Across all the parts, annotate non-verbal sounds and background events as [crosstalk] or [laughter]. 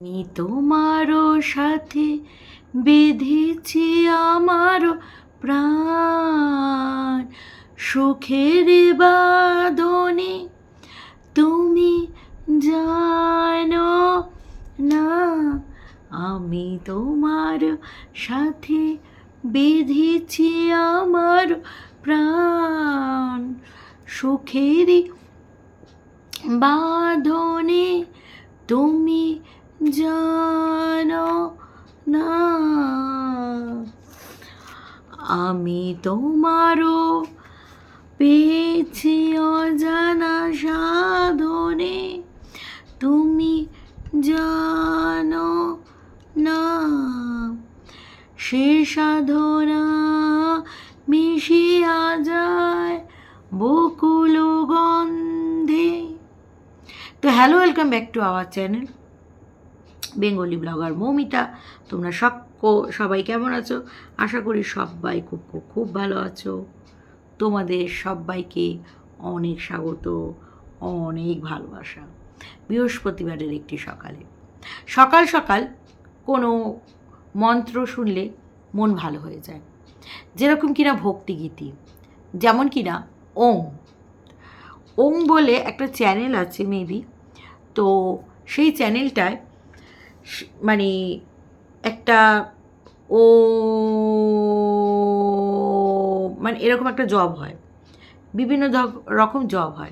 আমি তোমারও সাথে বেঁধেছি আমার প্রাণ। সুখের বাদনে তুমি জানো না, আমি তোমার সাথে বেঁধেছি আমার প্রাণ। সুখের বাঁধনে তুমি জানো না। আমি তোমারও পেয়েছি অজানা সাধনে। তুমি জানো না। সে সাধনা মিশিয়া যায় বকুল গন্ধে। তো hello welcome back to our channel Bengali blogger Moumita, তোমরা সব সবাই কেমন আছো? আশা করি সবাই খুব খুব খুব ভালো আছো। তোমাদের সবাইকে অনেক স্বাগত, অনেক ভালোবাসা। বৃহস্পতিবারের একটি সকালে। সকাল সকাল কোনো মন্ত্র শুনলে মন ভালো হয়ে যায়। যেরকম কিনা ভক্তিগীতি, যেমন কিনা ওম। ওম বলে একটা চ্যানেল আছে মেবি, তো সেই চ্যানেলটায় মানে একটা ও মানে এরকম একটা জব হয়। বিভিন্ন রকম জব হয়।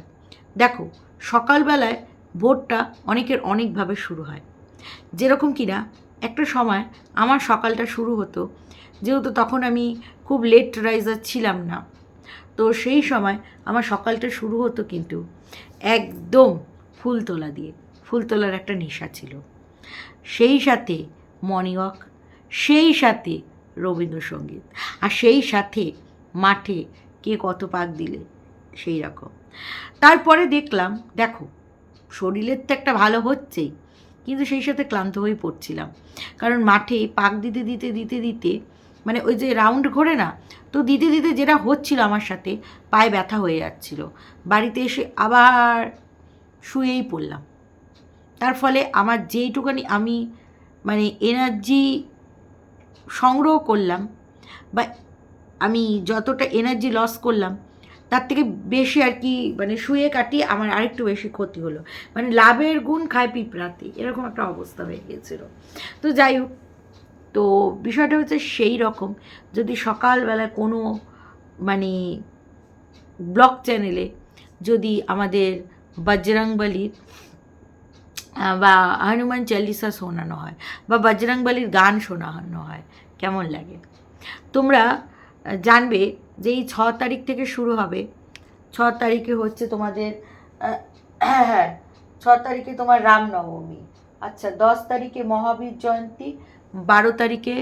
দেখো, সকালবেলায় ভোরটা অনেকের অনেকভাবে শুরু হয়। যেরকম কিনা, একটা সময় আমার সকালটা শুরু হতো, যেহেতু তখন আমি খুব লেট রাইজার ছিলাম না। তো সেই সময় আমার সকালটা শুরু হতো কিন্তু একদম ফুল তোলা দিয়ে, ফুল তোলার একটা নেশা ছিল। সেই সাথে মর্নিং ওয়াক সেই সাথে রবীন্দ্রসঙ্গীত, আর সেই সাথে মাঠে কে কত পাক দিলে সেই রকম। তারপরে দেখলাম, দেখো, শরীরের তো একটা ভালো হচ্ছেই, কিন্তু সেই সাথে ক্লান্ত হয়ে পড়ছিলাম। কারণ মাঠে পাক দিতে দিতে দিতে দিতে মানে ওই যে রাউন্ড ঘোরে না, তো দিতে দিতে যেটা হচ্ছিল আমার সাথে পায়ে ব্যথা হয়ে যাচ্ছিল। বাড়িতে এসে আবার শুয়েই পড়লাম। তার ফলে আমার যেইটুকানি আমি মানে এনার্জি সংগ্রহ করলাম বা আমি যতটা এনার্জি লস করলাম, তার থেকে বেশি আর কি মানে শুয়ে কাটিয়ে আমার আরেকটু বেশি ক্ষতি হলো। মানে লাভের গুণ খায় পিঁপড়াতে এরকম একটা অবস্থা হয়ে গিয়েছিল। তো যাই হোক, তো বিষয়টা হচ্ছে সেই রকম। যদি সকালবেলা কোনো মানে ব্লগ চ্যানেলে যদি আমাদের বজরংবলির বা হনুমান চালিসা শোনানো হয়, বা বজরংবলির গান শোনানো হয়, কেমন লাগে? তোমরা জানবে যে এই ছ তারিখ থেকে শুরু হবে। ছ তারিখে হচ্ছে তোমাদের [clears throat] ছ তারিখে তোমার রামনবমী। আচ্ছা দশ তারিখে মহাবীর জয়ন্তী, বারো তারিখে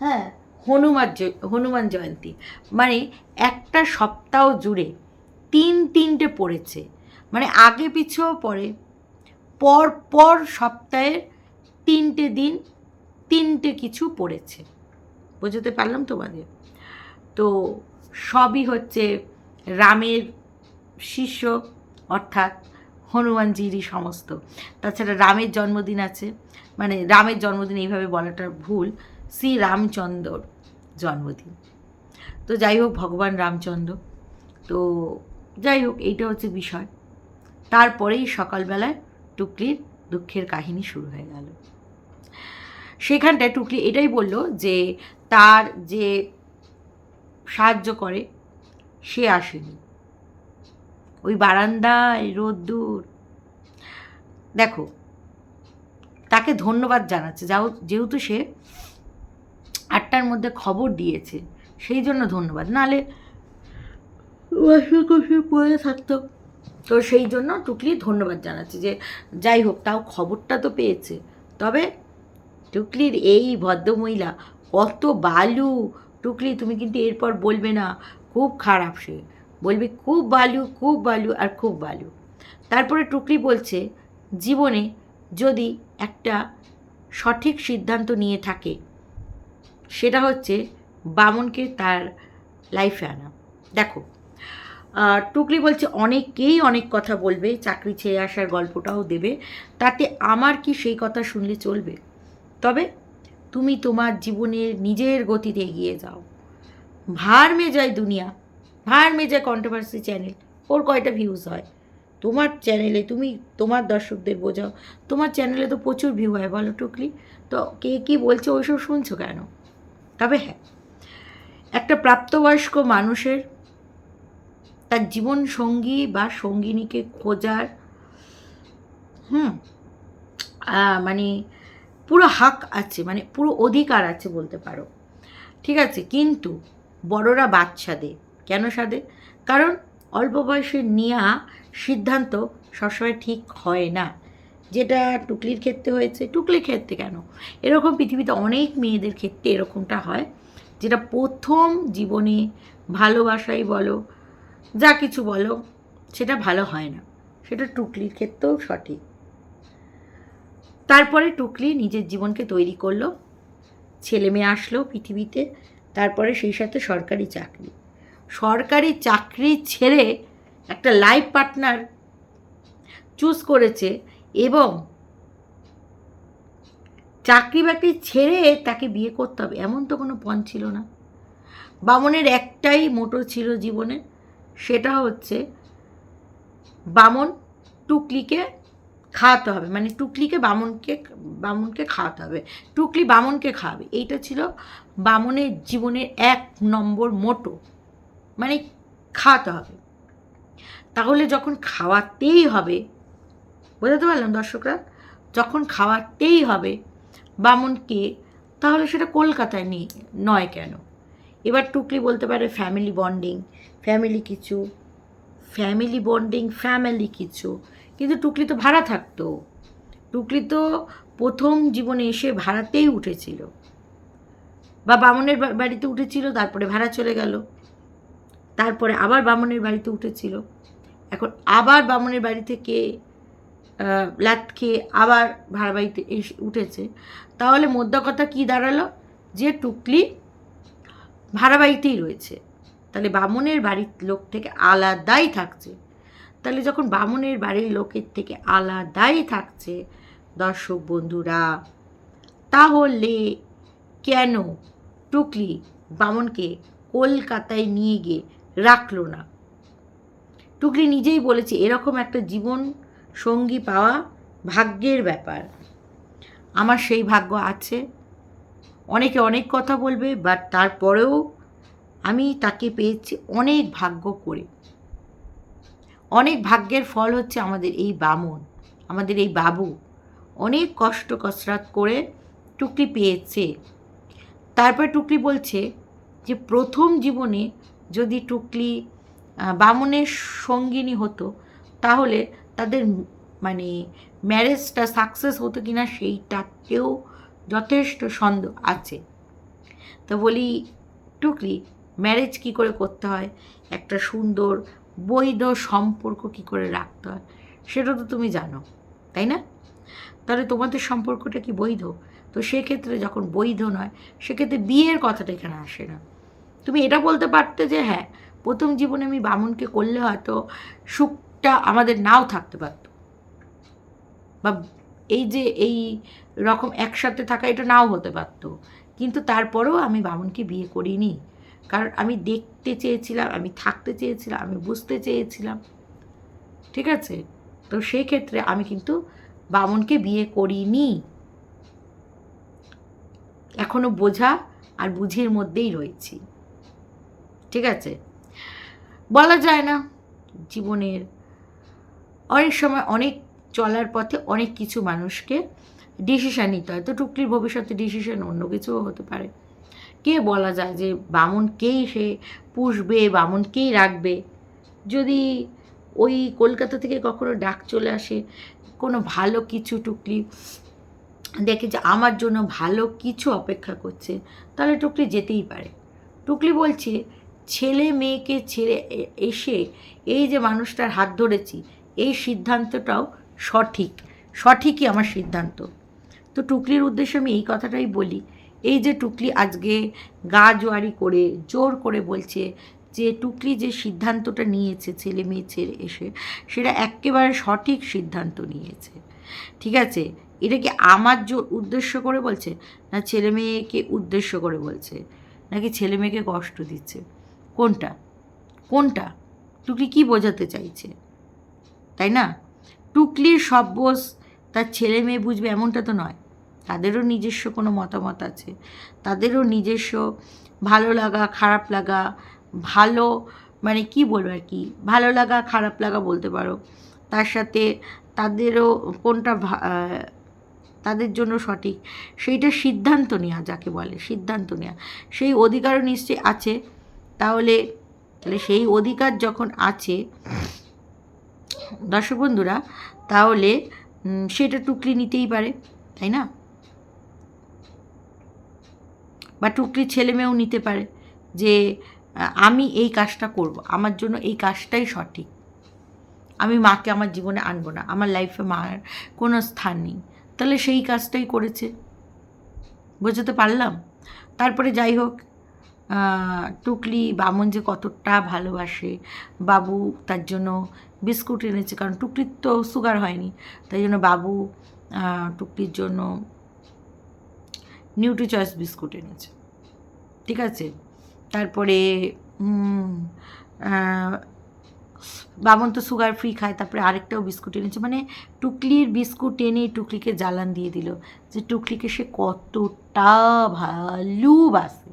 হ্যাঁ হনুমান হনুমান জয়ন্তী। মানে একটা সপ্তাহ জুড়ে তিন তিনটে পড়েছে। মানে আগে পিছেও পড়ে পর পর সপ্তাহের তিনটে দিন, তিনটে কিছু পড়েছে। বুঝতে পারলাম তোমাদের তো সবই হচ্ছে রামের শিষ্য, অর্থাৎ হনুমানজিরই সমস্ত। তাছাড়া রামের জন্মদিন আছে। মানে রামের জন্মদিন এইভাবে বলাটা ভুল শ্রী রামচন্দ্রর জন্মদিন। তো যাই হোক, ভগবান রামচন্দ্র। তো যাই হোক, এইটা হচ্ছে বিষয়। তারপরেই সকালবেলায় টুকলির দুঃখের কাহিনী শুরু হয়ে গেল। সেখানটায় টুকলি এটাই বলল যে, তার যে সাহায্য করে, সে আসেনি। ওই বারান্দায় রোদ্দুর। দেখো, তাকে ধন্যবাদ জানাচ্ছে। যাও, যেহেতু সে আটটার মধ্যে খবর দিয়েছে, সেই জন্য ধন্যবাদ। বসে পড়ে থাকতো তো সেই জন্য টুকলি ধন্যবাদ জানাচ্ছে যে যাই হোক, তাও খবরটা তো পেয়েছে। তবে টুকলির এই ভদ্রমহিলা, কত বালু। টুকলি, তুমি কিন্তু এরপর বলবে না, খুব খারাপ সে। বলবে খুব বালু খুব বালু আর খুব বালু। তারপরে টুকলি বলছে, জীবনে যদি একটা সঠিক সিদ্ধান্ত নিয়ে থাকে, সেটা হচ্ছে বামনকে তার লাইফে আনা। দেখো টুকলি বলছে, অনেকেই অনেক কথা বলবে, চাকরি ছেড়ে আসার গল্পটাও দেবে। তাতে আমার কি সেই কথা শুনলে চলবে? তবে তুমি তোমার জীবনের নিজের গতিতে এগিয়ে যাও। ভার মে যায় দুনিয়া, ভার মে যায় কন্ট্রোভার্সি চ্যানেল ওর কয়টা ভিউজ হয়? তোমার চ্যানেলে তুমি, তোমার দর্শকদের বোঝাও। তোমার চ্যানেলে তো প্রচুর ভিউ হয়, বলো টুকলি। তো কে কী বলছে, ওইসব শুনছো কেন? তবে হ্যাঁ একটা প্রাপ্তবয়স্ক মানুষের তার জীবন সঙ্গী বা সঙ্গিনীকে খোঁজার, হুম মানে পুরো হাক আছে মানে পুরো অধিকার আছে বলতে পারো। ঠিক আছে, কিন্তু বড়রা বাচ্চা দেয় কেন সাদে? কারণ অল্প বয়সে নেওয়া সিদ্ধান্ত সবসময় ঠিক হয় না। যেটা টুকলির ক্ষেত্রে হয়েছে, টুকলির ক্ষেত্রে কেন? এরকম পৃথিবীতে অনেক মেয়েদের ক্ষেত্রে এরকমটা হয়, যেটা প্রথম জীবনে ভালোবাসাই বলো যা কিছু বলো, সেটা ভালো হয় না। সেটা টুকলির ক্ষেত্রেও সঠিক। তারপরে টুকলি নিজের জীবনকে তৈরি করল, ছেলে মেয়ে আসলো পৃথিবীতে, তারপরে সেই সাথে সরকারি চাকরি। সরকারি চাকরি ছেড়ে একটা লাইফ পার্টনার চুজ করেছে এবং চাকরি বাকরি ছেড়ে তাকে বিয়ে করতে হবে, এমন তো কোনো পণ ছিল না। বামনের একটাই মোটো ছিল জীবনে। সেটা হচ্ছে বামন টুকলিকে খাওয়াতে হবে। মানে টুকলিকে বামনকে বামনকে খাওয়াতে হবে। টুকলি বামনকে খাওয়াবে। এইটা ছিল বামনের জীবনের এক নম্বর মোটো। মানে খাওয়াতে হবে। তাহলে যখন খাওয়াতেই হবে, বোঝাতে পারলাম দর্শকরা? যখন খাওয়াতেই হবে বামনকে, তাহলে সেটা কলকাতায় নেই, নয় কেন? এবার টুকলি বলতে পারে ফ্যামিলি বন্ডিং ফ্যামিলি কিছু ফ্যামিলি বন্ডিং ফ্যামিলি কিছু। কিন্তু টুকলি তো ভাড়া থাকতো। টুকলি তো প্রথম জীবনে এসে ভাড়াতেই উঠেছিল। বা বামনের বাড়িতে উঠেছিল, তারপরে ভাড়া চলে গেল। তারপরে আবার বামনের বাড়িতে উঠেছিল। এখন আবার বামনের বাড়ি থেকে লাত খেয়ে আবার ভাড়া বাড়িতে এসে, উঠেছে। তাহলে মোদ্দা কথা কী দাঁড়াল? যে টুকলি ভাড়া বাড়িতেই রয়েছে। তাহলে বামনের বাড়ির লোক থেকে আলাদাই থাকছে। তাহলে যখন বামনের বাড়ির লোকের থেকে আলাদাই থাকছে, দর্শক বন্ধুরা, তাহলে কেন টুকলি বামনকে কলকাতায় নিয়ে গিয়ে রাখল না? টুকলি নিজেই বলেছে, এরকম একটা জীবন সঙ্গী পাওয়া ভাগ্যের ব্যাপার। আমার সেই ভাগ্য আছে। অনেকে অনেক কথা বলবে বাট তারপরেও আমি তাকে পেয়েছি অনেক ভাগ্য করে। অনেক ভাগ্যের ফল হচ্ছে আমাদের এই বামন, আমাদের এই বাবু। অনেক কষ্ট কসরত করে টুকলি পেয়েছে। তারপর টুকলি বলছে যে, প্রথম জীবনে যদি টুকলি বামনের সঙ্গিনী হতো, তাহলে তাদের মানে ম্যারেজটা সাকসেস হতো কিনা সেইটাতেও যথেষ্ট সন্দেহ আছে। তো বলি টুকলি ম্যারেজ কি করে করতে হয়? একটা সুন্দর বৈধ সম্পর্ক কি করে রাখতে হয়? সেটা তো তুমি জানো, তাই না? তাহলে তোমাদের সম্পর্কটা কি বৈধ? তো সেক্ষেত্রে যখন বৈধ নয়, সেক্ষেত্রে বিয়ের কথাটা এখানে আসে না। তুমি এটা বলতে পারতে যে হ্যাঁ প্রথম জীবনে আমি বামুনকে করলে হয়তো সুখটা আমাদের নাও থাকতে পারতো। বা এই যে এই রকম একসাথে থাকা এটা নাও হতে পারতো। কিন্তু তারপরেও আমি বামুনকে বিয়ে করিনি। কারণ আমি দেখতে চেয়েছিলাম, আমি থাকতে চেয়েছিলাম, আমি বুঝতে চেয়েছিলাম। ঠিক আছে? তো সেই ক্ষেত্রে আমি কিন্তু বামনকে বিয়ে করিনি। এখনও বোঝা আর বুঝির মধ্যেই রয়েছি। ঠিক আছে? বলা যায় না, জীবনের অনেক সময় অনেক চলার পথে অনেক কিছু মানুষকে ডিসিশান নিতে হয়। তো টুকলির ভবিষ্যতে ডিসিশান অন্য কিছুও হতে পারে। কে বলা যায় যে বামনকেই সে পুষবে বামনকেই রাখবে? যদি ওই কলকাতা থেকে কখনো ডাক চলে আসে, কোনো ভালো কিছু টুকলি দেখে যে আমার জন্য ভালো কিছু অপেক্ষা করছে, তাহলে টুকলি যেতেই পারে। টুকলি বলছে, ছেলে মেয়েকে ছেড়ে এসে এই যে মানুষটার হাত ধরেছি, এই সিদ্ধান্তটাও সঠিক, সঠিকই আমার সিদ্ধান্ত। তো টুকলির উদ্দেশ্যে আমি এই কথাটাই বলি এই যে টুকলি আজকে গা জোয়ারি করে, জোর করে বলছে যে টুকলি যে সিদ্ধান্তটা নিয়েছে, ছেলে মেয়ে ছেড়ে এসে, সেটা একেবারে সঠিক সিদ্ধান্ত নিয়েছে। ঠিক আছে? এটা কি আমার জোর উদ্দেশ্য করে বলছে? না ছেলে মেয়েকে উদ্দেশ্য করে বলছে? নাকি ছেলে মেয়েকে কষ্ট দিচ্ছে? কোনটা? কোনটা? টুকলি কি বোঝাতে চাইছে? তাই না? টুকলির সব বোস তার ছেলে মেয়ে বুঝবে, এমনটা তো নয়। তাদেরও নিজস্ব কোনো মতামত আছে। তাদেরও নিজস্ব ভালো লাগা, খারাপ লাগা, ভালো মানে কি বলব আর কি? ভালো লাগা, খারাপ লাগা বলতে পারো। তার সাথে তাদেরও কোনটা তাদের জন্য সঠিক, সেইটা সিদ্ধান্ত নেওয়া যাকে বলে, সিদ্ধান্ত নেওয়া সেই অধিকারও নিশ্চয়ই আছে। তাহলে তাহলে সেই অধিকার যখন আছে, দর্শক বন্ধুরা, তাহলে সেটা টুকলি নিতেই পারে, তাই না? বা টুকলির ছেলে মেয়েও নিতে পারে যে আমি এই কাজটা করব, আমার জন্য এই কাজটাই সঠিক। আমি মাকে আমার জীবনে আনব না, আমার লাইফে মার কোনো স্থান নেই। তাহলে সেই কাজটাই করেছে। বোঝাতে পারলাম? তারপরে যাই হোক টুকলি বামন যে কতটা ভালোবাসে, বাবু তার জন্য বিস্কুট এনেছে, কারণ টুকলির তো সুগার হয়নি। তাই জন্য বাবু টুকলির জন্য নিউট্রি চয়েস বিস্কুট এনেছে ঠিক আছে? তারপরে বামন তো সুগার ফ্রি খায়, তারপরে আরেকটাও বিস্কুট এনেছে মানে টুকলির বিস্কুট এনে টুকলিকে জ্বালান দিয়ে দিল। যে টুকলিকে সে কতটা ভালোবাসে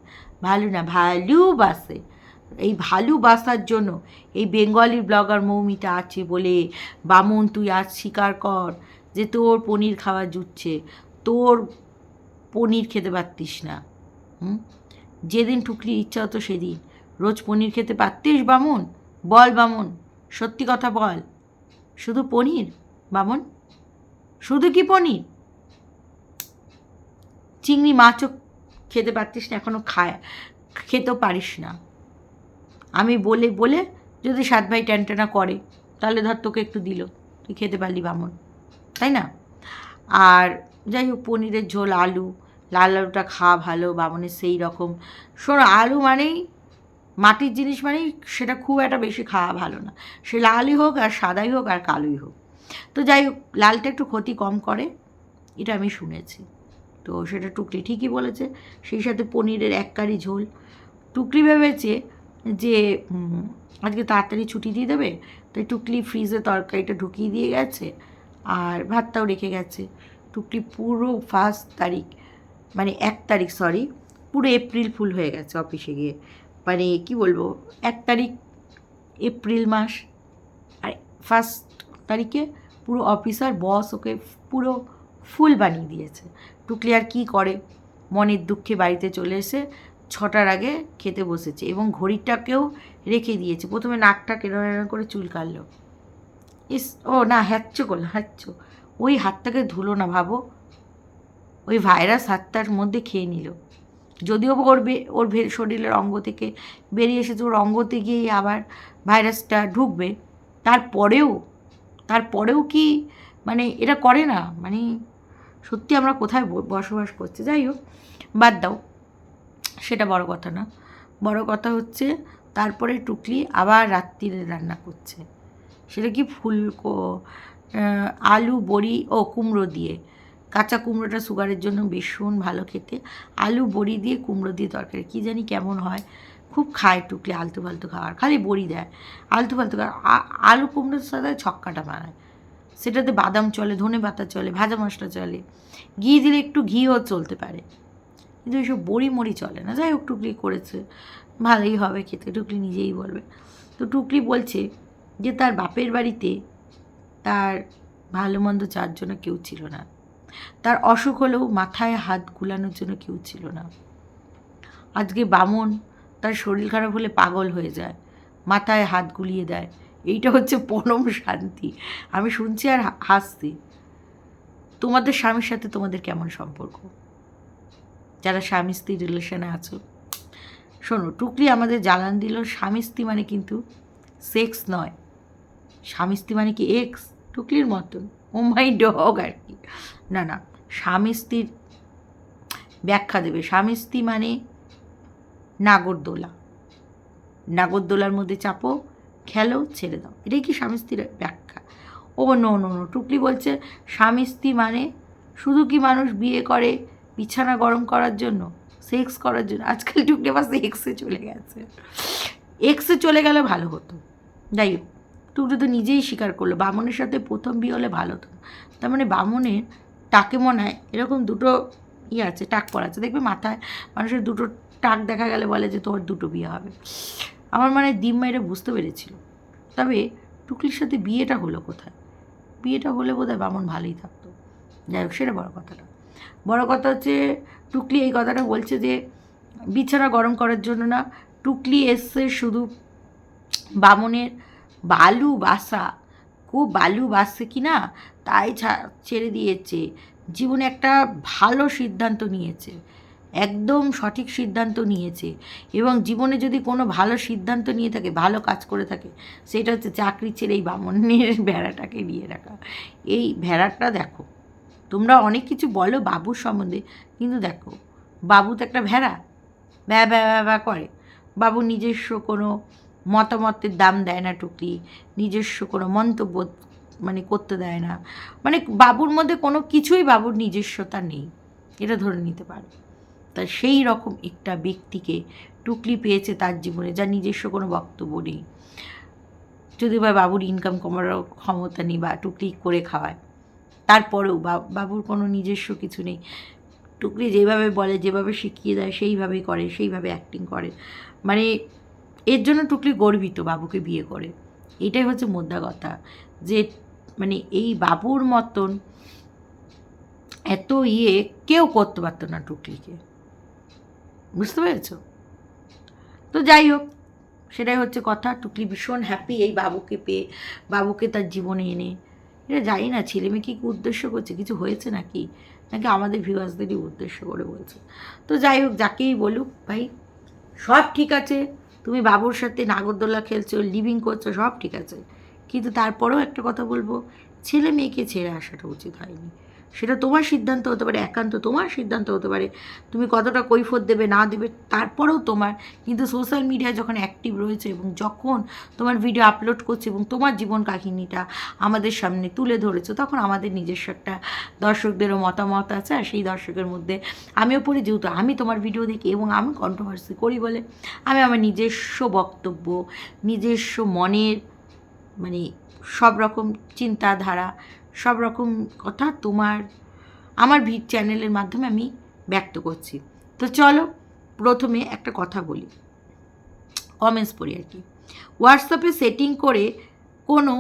ভালো না ভালোবাসে এই ভালোবাসার জন্য এই বেঙ্গলি ব্লগার মৌমিতা আছে বলে, বামন, তুই আজ স্বীকার কর যে তোর পনির খাওয়া জুটছে। তোর পনির খেতে পারতিস না। হুম? যেদিন টুকলির ইচ্ছা হতো সেদিন। রোজ পনির খেতে পারতিস বামন? বল বামন, সত্যি কথা বল। শুধু পনির বামন? শুধু কি পনির? চিংড়ি মাছও খেতে পারতিস না এখনও খায়, খেতেও পারিস না। আমি বলে বলে যদি সাত ভাই ট্যানটানা করে, তাহলে ধর তোকে একটু দিল। তুই খেতে পারলি বামন। তাই না? আর যাই হোক পনিরের ঝোল, আলু। লাল আলুটা খাওয়া ভালো, বামনের সেই রকম। শোনো, আলু মানেই, মাটির জিনিস মানেই সেটা খুব একটা বেশি খাওয়া ভালো না। সে লালই হোক আর সাদাই হোক আর কালোই হোক। তো যাই হোক লালটা একটু ক্ষতি কম করে, এটা আমি শুনেছি। তো সেটা টুকলি ঠিকই বলেছে। সেই সাথে পনিরের এক কারি ঝোল। টুকলি ভেবেছে যে আজকে তাড়াতাড়ি ছুটি দিয়ে দেবে। তাই টুকলি ফ্রিজে তরকারিটা ঢুকিয়ে দিয়ে গেছে। আর ভাতটাও রেখে গেছে। টুকলি পুরো ফার্স্ট তারিখ মানে এক তারিখ সরি পুরো এপ্রিল ফুল হয়ে গেছে অফিসে গিয়ে। মানে কি বলব, এক তারিখ এপ্রিল মাস, আর ফার্স্ট তারিখে পুরো অফিসার বস ওকে পুরো ফুল বানিয়ে দিয়েছে। টুকলি আর কী করে? মনের দুঃখে বাড়িতে চলে এসে ছটার আগে খেতে বসেছে এবং ঘড়িটাকেও রেখে দিয়েছে। প্রথমে নাকটা এরম করে চুল কাটলো ইস, ও না হ্যাচ্ছ করল হ্যাচ্ছ ওই হাতটাকে ধুলো না, ভাবো। ওই ভাইরাস হাতটার মধ্যে খেয়ে নিল। যদিও ওর ওর ভে- শরীরের অঙ্গ থেকে বেরিয়ে এসেছে, ওর অঙ্গতে গিয়েই আবার ভাইরাসটা ঢুকবে। তারপরেও তারপরেও কি মানে এটা করে না? মানে সত্যি আমরা কোথায় বসবাস করছি? যাই হোক, বাদ দাও। সেটা বড় কথা না। বড় কথা হচ্ছে, তারপরে টুকলি আবার রাত্রিরে রান্না করছে। সেটা কি ফুলকো আলু, বড়ি ও কুমড়ো দিয়ে। কাঁচা কুমড়োটা সুগারের জন্য ভীষণ ভালো খেতে। আলু, বড়ি দিয়ে কুমড়ো দিয়ে তরকারি, কী জানি কেমন হয়। খুব খায় টুকলি আলতু ফালতু খাওয়ার। খালি বড়ি দেয়, আলতু ফালতু খাওয়ার। আলু কুমড়োর সাথে ছক্কাটা বানায়। সেটাতে বাদাম চলে, ধনে পাতা চলে, ভাজা মশলা চলে। ঘি দিলে একটু ঘিও চলতে পারে। কিন্তু এইসব বড়ি মড়ি চলে না। যাই হোক, টুকলি করেছে। ভালোই হবে খেতে, টুকলি নিজেই বলবে। তো টুকলি বলছে যে, তার বাপের বাড়িতে তার ভালো মন্দ চার জন্য কেউ ছিল না। তার অসুখ হলেও মাথায় হাত গুলানোর জন্য কেউ ছিল না। আজকে বামন তার শরীর খারাপ হলে পাগল হয়ে যায়, মাথায় হাত গুলিয়ে দেয়। এইটা হচ্ছে পরম শান্তি। আমি শুনছি আর হাসছি। তোমাদের স্বামীর সাথে তোমাদের কেমন সম্পর্ক? যারা স্বামী স্ত্রী রিলেশনে আছো। শোনো টুকলি আমাদের জ্বালান দিল স্বামী স্ত্রী মানে কিন্তু সেক্স নয়। স্বামী স্ত্রী মানে কি এক্স টুকলির মতন? ও মাই ডগ আর কি। না না, স্বামী স্ত্রীর ব্যাখ্যা দেবে। স্বামী স্ত্রী মানে নাগরদোলা। নাগরদোলার মধ্যে চাপো, খেলো, ছেড়ে দাও। এটাই কি স্বামী স্ত্রীর ব্যাখ্যা? ও নো নো নো টুকলি বলছে স্বামী স্ত্রী মানে শুধু কি মানুষ বিয়ে করে বিছানা গরম করার জন্য? সেক্স করার জন্য। আজকাল টুকলি আবার সেক্সে চলে গেছে। এক্সে চলে গেলে ভালো হতো। যাই হোক। টুকটু তো নিজেই স্বীকার করল। বামনের সাথে প্রথম বিয়ে হলে ভালো হতো। তার মানে বামনের টাকে মনে হয় এরকম দুটো ইয়ে আছে, টাক পড়া আছে। দেখবে মাথায় মানুষের দুটো টাক দেখা গেলে বলে যে তোর দুটো বিয়ে হবে। আমার মানে ডিম মাইরে বুঝতে পেরেছিল। তবে টুকলির সাথে বিয়েটা হলো কোথায়? বিয়েটা হলে বোধ হয় বামন ভালোই থাকতো। যাই হোক, সেটা বড় কথাটা। বড় কথা হচ্ছে, টুকলি এই কথাটা বলছে যে, বিছানা গরম করার জন্য না, টুকলি এসছে শুধু বামনের বালু বাসা। খুব বালু বাসছে কি না? তাই ছেড়ে দিয়েছে। জীবনে একটা ভালো সিদ্ধান্ত নিয়েছে। একদম সঠিক সিদ্ধান্ত নিয়েছে। এবং জীবনে যদি কোনো ভালো সিদ্ধান্ত নিয়ে থাকে, ভালো কাজ করে থাকে, সেটা হচ্ছে চাকরি ছেড়ে এই বামনের [laughs] ভেড়াটাকে নিয়ে রাখা। এই ভেড়াটা দেখো, তোমরা অনেক কিছু বলো বাবুর সম্বন্ধে, কিন্তু দেখো, বাবু তো একটা ভেড়া। ব্যা ব্যা ব্যা করে। বাবু নিজস্ব কোনো মতামতের দাম দেয় না টুকলি নিজস্ব কোনো মন্তব্য মানে করতে দেয় না। মানে বাবুর মধ্যে কোনো কিছুই বাবুর নিজস্বতা নেই, এটা ধরে নিতে পারে। তা সেই রকম একটা ব্যক্তিকে টুকলি পেয়েছে তার জীবনে, যার নিজস্ব কোনো বক্তব্য নেই। যদি বা বাবুর ইনকাম কমানোর ক্ষমতা নেই বা টুকলি করে খাওয়ায়, তারপরেও বাবুর কোনো নিজস্ব কিছু নেই। টুকলি যেভাবে বলে, যেভাবে শিখিয়ে দেয়, সেইভাবেই করে, সেইভাবে অ্যাক্টিং করে। মানে এর জন্য টুকলি গর্বিত বাবুকে বিয়ে করে। এটাই হচ্ছে মোদ্দা কথা যে মানে এই বাবুর মতন এত ইয়ে কেউ করতে পারতো না টুকলিকে। বুঝতে পেরেছ? তো যাই হোক, সেটাই হচ্ছে কথা। টুকলি ভীষণ হ্যাপি এই বাবুকে পেয়ে, বাবুকে তার জীবনে এনে। এটা জানি না, ছেলে মেয়ে কি উদ্দেশ্য করছে? কিছু হয়েছে নাকি? নাকি আমাদের ভিউয়ার্সদেরই উদ্দেশ্য করে বলছে? তো যাই হোক, যাকেই বলুক, ভাই, সব ঠিক আছে। তুমি বাবুর সাথে নাগরদোলা খেলছো লিভিং করছ, সব ঠিক আছে। কিন্তু তারপরেও একটা কথা বলব, ছেলে মেয়েকে ছেড়ে আসাটা উচিত হয়নি। সেটা তোমার সিদ্ধান্ত হতে পারে, একান্ত তোমার সিদ্ধান্ত হতে পারে। তুমি কতটা কৈফত দেবে, না দেবে, তারপরেও তোমার। কিন্তু সোশ্যাল মিডিয়ায় যখন অ্যাক্টিভ রয়েছে এবং যখন তোমার ভিডিও আপলোড করছে এবং তোমার জীবন কাহিনীটা আমাদের সামনে তুলে ধরেছো, তখন আমাদের নিজস্ব একটা দর্শকদেরও মতামত আছে আর সেই দর্শকের মধ্যে আমিও পড়ি। যেহেতু আমি তোমার ভিডিও দেখি এবং আমি কন্ট্রোভার্সি করি বলে আমি আমার নিজস্ব বক্তব্য, নিজস্ব মনের মানে সব রকম চিন্তাধারা সব রকম কথা তোমার, আমার ভিড চ্যানেলের মাধ্যমে আমি ব্যক্ত করছি। তো চলো, প্রথমে একটা কথা বলি। কমেন্টস পড়ি আর কি। হোয়াটসঅ্যাপে সেটিং করে কোনো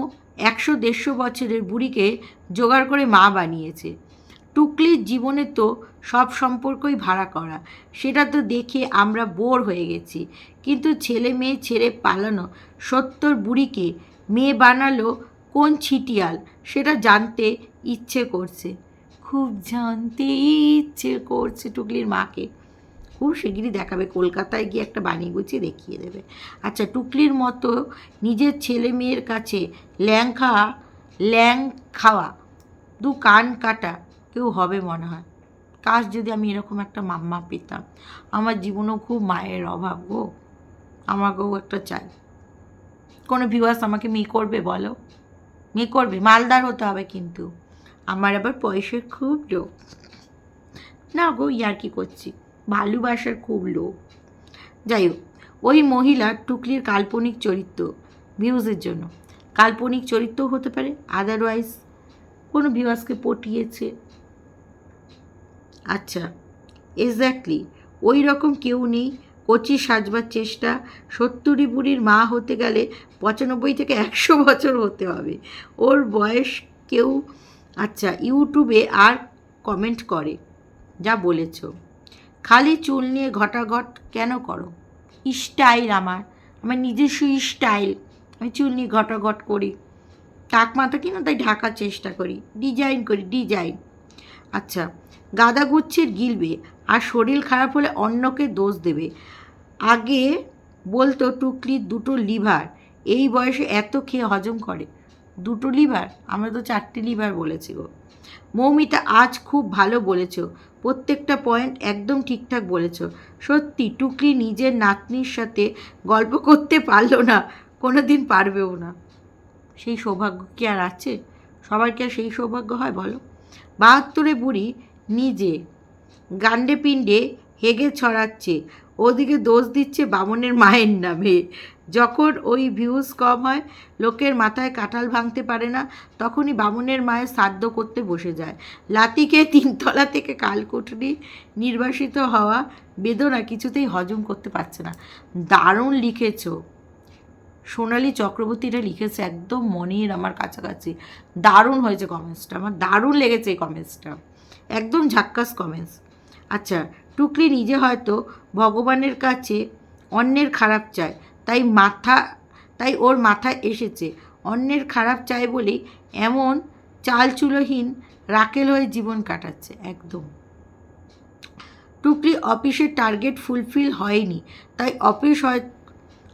একশো দেড়শো বছরের বুড়িকে জোগাড় করে মা বানিয়েছে। টুকলির জীবনে তো সব সম্পর্কই ভাড়া করা। সেটা তো দেখে আমরা বোর হয়ে গেছি। কিন্তু ছেলে মেয়ে ছেড়ে পালানো সত্তর বুড়িকে মেয়ে বানালো কোন ছিটিয়াল? সেটা জানতে ইচ্ছে করছে। খুব জানতে ইচ্ছে করছে টুকলির মাকে। খুব শিগগিরই দেখাবে, কলকাতায় গিয়ে একটা বানিয়ে গুছিয়ে দেখিয়ে দেবে। আচ্ছা টুকলির মতো নিজের ছেলে মেয়ের কাছে ল্যাং খাওয়া ল্যাং খাওয়া, দু কান কাটা, কেউ হবে মনে হয়। কাজ যদি আমি এরকম একটা মাম্মা পেতাম, আমার জীবনেও খুব মায়ের অভাব গো। আমাকেও একটা চাই। কোনো ভিউয়ার্স আমাকে মেয়ে করবে বলো? মেয়ে করবে, মালদার হতে হবে কিন্তু। আমার আবার পয়সার খুব লোভ না গো ইয়ার কি করছি? ভালোবাসার খুব লোভ যাই হোক, ওই মহিলা টুকলির কাল্পনিক চরিত্র ভিউজের জন্য। কাল্পনিক চরিত্রও হতে পারে আদারওয়াইজ কোনো ভিউয়ার্সকে পটিয়েছে। আচ্ছা এক্স্যাক্টলি ওই রকম কেউ নেই কচি সাজবার চেষ্টা, সত্তরি বুড়ির মা হতে গেলে পঁচানব্বই থেকে একশো বছর হতে হবে। ওর বয়স কেউ আচ্ছা ইউটিউবে আর কমেন্ট করে, যা বলেছ। খালি চুল নিয়ে ঘটাঘট কেন করো? স্টাইল আমার আমার নিজস্ব স্টাইল। আমি চুল নিয়ে ঘটাঘট করি। টাক মাথা কিনা, তাই ঢাকার চেষ্টা করি। ডিজাইন করি, ডিজাইন। আচ্ছা গাদা গুচ্ছের গিলবে, আর শরীর খারাপ হলে অন্যকে দোষ দেবে। আগে বলতো টুকলির দুটো লিভার, এই বয়সে এত খেয়ে হজম করে। দুটো লিভার? আমরা তো চারটে লিভার বলেছি গো। মৌমিতা আজ খুব ভালো বলেছ, প্রত্যেকটা পয়েন্ট একদম ঠিকঠাক বলেছ। সত্যি, টুকলি নিজের নাতনির সাথে গল্প করতে পারল না কোনো দিন পারবেও না। সেই সৌভাগ্য কি আর আছে? সবার কি আর সেই সৌভাগ্য হয় বলো? বাহাত্তরে বুড়ি নিজে গান্ডে পিণ্ডে হেগে ছড়াচ্ছে ওদিকে দোষ দিচ্ছে বামনের মায়ের নামে। যখন ওই ভিউজ কম হয়, লোকের মাথায় কাঁঠাল ভাঙতে পারে না, তখনই বামনের মায়ের শ্রাদ্ধ করতে বসে যায়। লাতিকে তিনতলা থেকে কালকুটনি নির্বাসিত হওয়া বেদনা কিছুতেই হজম করতে পারছে না। দারুণ লিখেছো। সোনালী চক্রবর্তীরা লিখেছে একদম মনের আমার কাছাকাছি। দারুণ হয়েছে কমেন্টসটা আমার দারুণ লেগেছে এই কমেন্টসটা একদম ঝাক্কাস কমেন্টস আচ্ছা টুকলি নিজে হয়তো ভগবানের কাছে অন্যের খারাপ চায়। তাই মাথা, তাই ওর মাথায় এসেছে। অন্যের খারাপ চায় বলেই এমন চালচুলোহীন রাকেল হয়ে জীবন কাটাচ্ছে, একদম। টুকলি অফিসের টার্গেট ফুলফিল হয়নি, তাই অফিস হয়,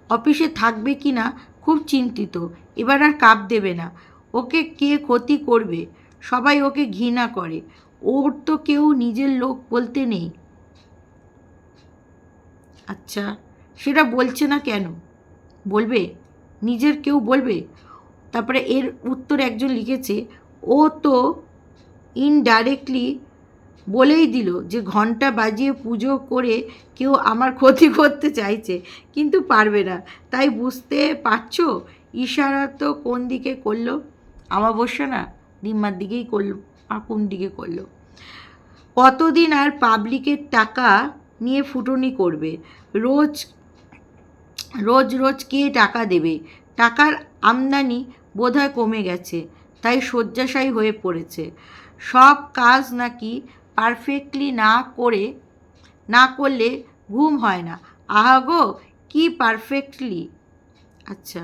অফিসে থাকবে কি না খুব চিন্তিত। এবার আর কাপ দেবে না। ওকে কে ক্ষতি করবে? সবাই ওকে ঘৃণা করে। ওর তো কেউ নিজের লোক বলতে নেই। আচ্ছা সেটা বলছে না কেন? বলবে? নিজের কেউ বলবে? তারপরে এর উত্তর একজন লিখেছে, ও তো ইনডাইরেক্টলি বলেই দিল যে ঘণ্টা বাজিয়ে পুজো করে কেউ আমার ক্ষতি করতে চাইছে, কিন্তু পারবে না। তাই বুঝতে পারছ ইশারা তো কোন দিকে করল? আমাবস্যা না দিম্মার দিকেই করল, আর কোন দিকে করল? কতদিন আর পাবলিকের টাকা নিয়ে ফুটনি করবে। রোজ রোজ রোজ কে টাকা দেবে? টাকার আমদানি বোধহয় কমে গেছে, তাই শয্যাশায়ী হয়ে পড়েছে। সব কাজ নাকি পারফেক্টলি না করে, না করলে ঘুম হয় না। আহা গো, কি পারফেক্টলি আচ্ছা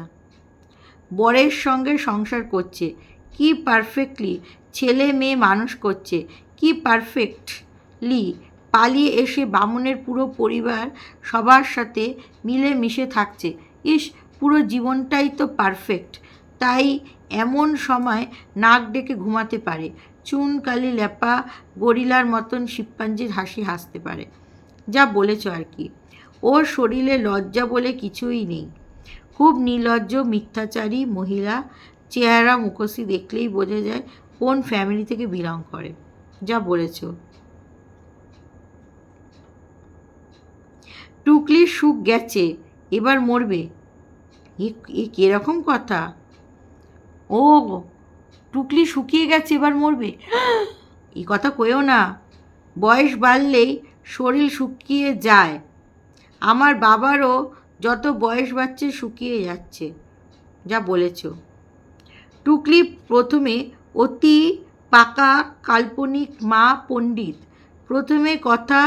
বরের সঙ্গে সংসার করছে। কি পারফেক্টলি ছেলে মেয়ে মানুষ করছে। কি পারফেক্টলি পালিয়ে এসে বামুনের পুরো পরিবার সবার সাথে মিলে মিশে থাকছে। ইস, পুরো জীবনটাই তো পারফেক্ট তাই এমন সময় নাক ডেকে ঘুমাতে পারে। চুন, কালি, ল্যাপা, গরিলার মতন শিবপাঞ্জির হাসি হাসতে পারে। যা বলেছ আর কি। ওর শরীরে লজ্জা বলে কিছুই নেই। খুব নির্লজ্জ, মিথ্যাচারী মহিলা। চেহারা মুখোশি দেখলেই বোঝা যায় কোন ফ্যামিলি থেকে বিলং করে। যা বলেছ। টুকলির সুখ গেছে, এবার মরবে। এ এ কীরকম কথা? ও, টুকলি শুকিয়ে গেছে, এবার মরবে। [gasps] এই কথা কয়েও না। বয়স বাড়লেই শরীর শুকিয়ে যায়। আমার বাবারও যত বয়স বাড়ছে, শুকিয়ে যাচ্ছে, যা বলেছ। টুকলি প্রথমে অতি পাকা কাল্পনিক মা পণ্ডিত। প্রথমে কথা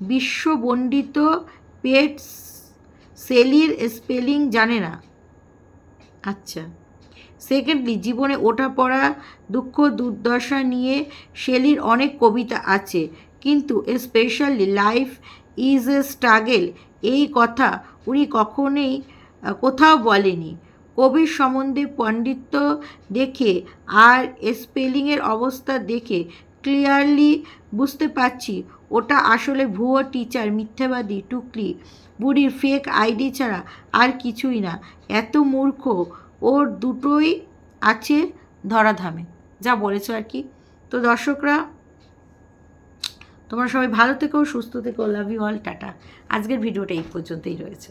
বিশ্ববন্ডিত পেট সেলির স্পেলিং জানে না। আচ্ছা। সেকেন্ডলি, জীবনে ওঠা পড়া, দুঃখ, দুর্দশা নিয়ে শেলির অনেক কবিতা আছে, কিন্তু specially life is a struggle. এই কথা উনি কখনোই কোথাও বলেনি। কবির সম্বন্ধে পণ্ডিত্য দেখে আর স্পেলিংয়ের অবস্থা দেখে ক্লিয়ারলি বুঝতে পারছি। ওটা আসলে ভুয়ো টিচার মিথ্যাবাদী টুকলি বুড়ির ফেক আইডি ছাড়া আর কিছুই না। এত মূর্খ। ওর দুটোই আছে ধরাধামে। যা বলেছ আর কি। তো দর্শকরা, তোমরা সবাই ভালো থেকো, সুস্থ থেকো লাভ ইউ অল টাটা। আজকের ভিডিওটা এই পর্যন্তই রয়েছে।